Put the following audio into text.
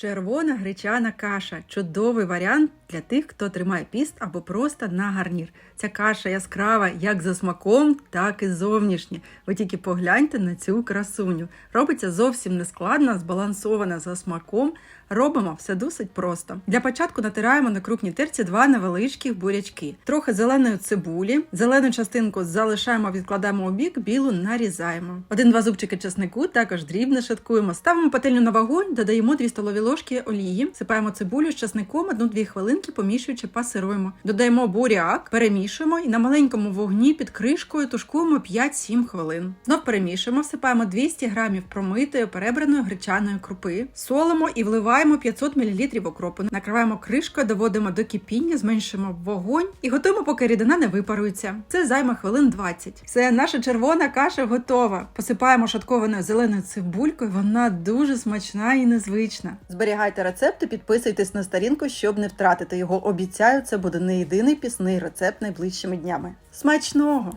Червона гречана каша чудовий варіант для тих, хто тримає піст або просто на гарнір. Ця каша яскрава як за смаком, так і зовнішнє. Ви тільки погляньте на цю красуню. Робиться зовсім нескладно, збалансована за смаком. Робимо все досить просто. Для початку натираємо на крупній терці два невеличкі бурячки, трохи зеленої цибулі, зелену частинку залишаємо, відкладаємо у бік, білу нарізаємо. Один-два зубчики чеснику також дрібно шаткуємо. Ставимо пательню на вогонь, додаємо 2 столові ложки олії, сипаємо цибулю з чесником, 1-2 хвилинки, помішуючи, пасируємо. Додаємо буряк, перемішуємо і на маленькому вогні під кришкою тушкуємо 5-7 хвилин. Знов перемішуємо, всипаємо 200 грамів промитої перебраної гречаної крупи, солимо і вливаємо 500 мл окропу. Накриваємо кришкою, доводимо до кипіння, зменшуємо вогонь і готуємо, поки рідина не випарується. Це займе хвилин 20. Все, наша червона каша готова. Посипаємо шаткованою зеленою цибулькою. Вона дуже смачна і незвична. Зберігайте рецепт і підписуйтесь на сторінку, щоб не втратити його. Обіцяю, це буде не єдиний пісний рецепт найближчими днями. Смачного!